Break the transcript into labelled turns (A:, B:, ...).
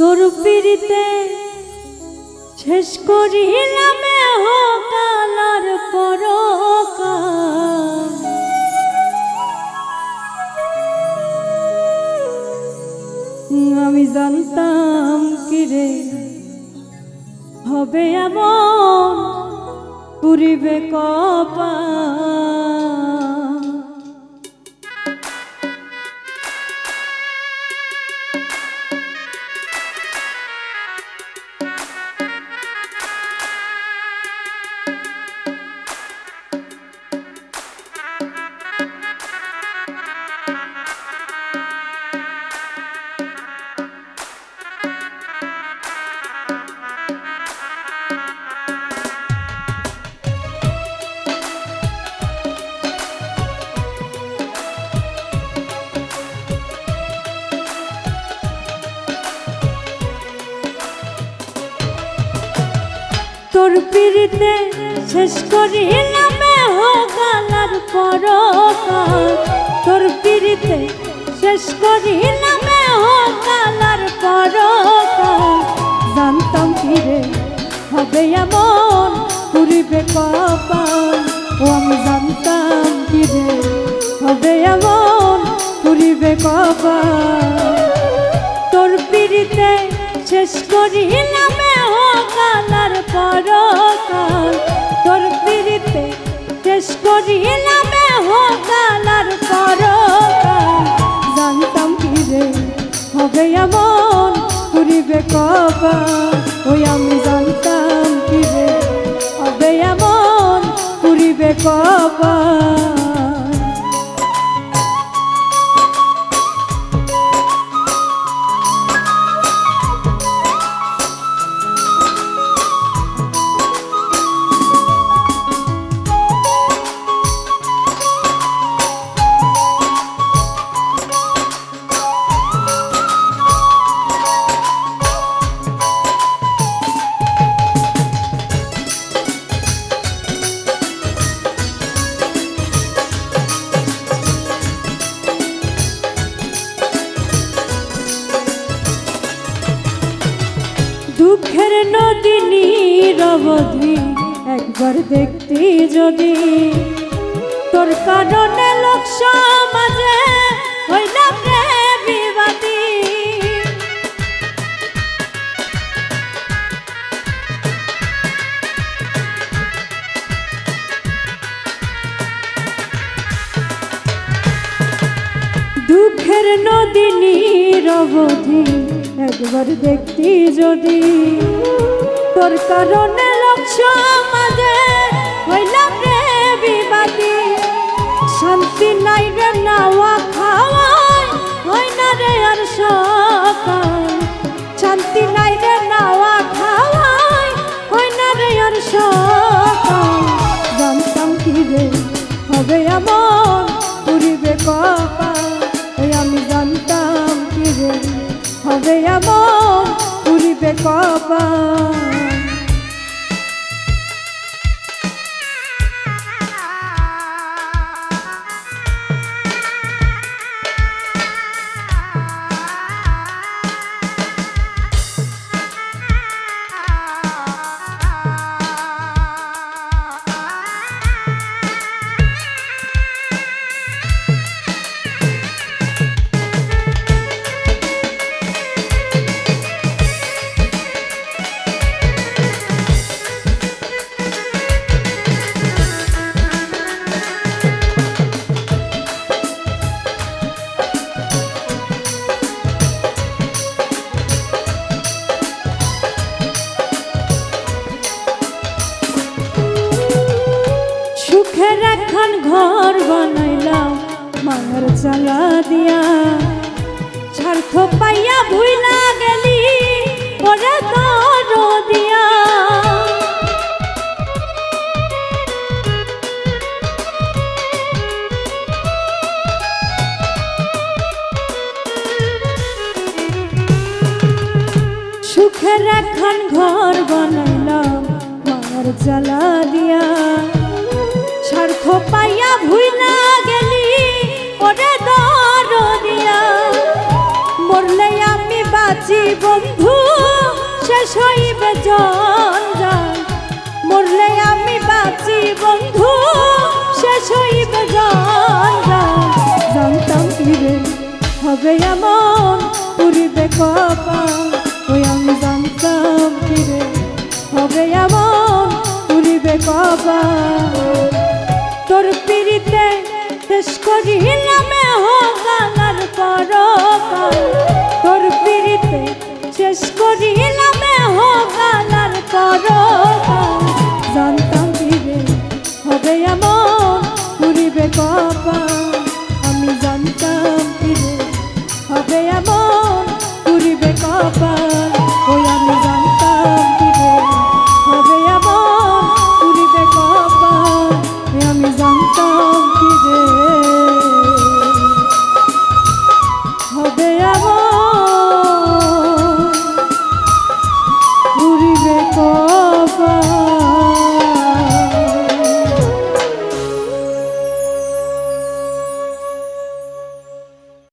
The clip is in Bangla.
A: তোর পিড়িতে শেষ করিলাম কালার পরকাল। আমি জানতাম কি রে হবে এমন পুরিবে কপা তোর পিড়িতে শেষ করিলাম হোগালার পরকাল। তোর পিড়িতে শেষ করিলাম হোগালার পরকাল। জানতাম কি রে, হবে এমন কালার পরকাল, তোর পিড়িতে শেষ করিলাম কালার পরকাল। জানতাম কি রে, হবে এমন করিবে কপাল। ওই আমি জানতাম কি রে, হবে এমন করিবে কপাল। দুঃখের নদী নিরবধি একবার দেখতি যদি। তোর কারণে লোক সমাজে দুঃখের নদী নিরবধি একবার দেখতি যদি তোর কারণে লোক হবে এমন পুরিবে কপাল। এখন ঘর বানাইলাম, মায়ের চালা দিয়া। স্বার্থ পাইয়া ভুইলা গেলি ওরে দিয়া। সুখের এখন ঘর বানাইলাম, মায়ের জ্বালা দিয়া। বন্ধু, শেষ হইবে জঞ্জাল মরলে আমি বাঁচি বন্ধু, শেষ হইবে জঞ্জাল জানতাম ফিরে হবে এমন পুরিবে কপাল। ওই আমি জানতাম ফিরে হবে এমন পুরিবে কপাল। তোর পিড়িতে শেষ করিলামে পুরিবে কপা আমি জানতাম হবে কপাল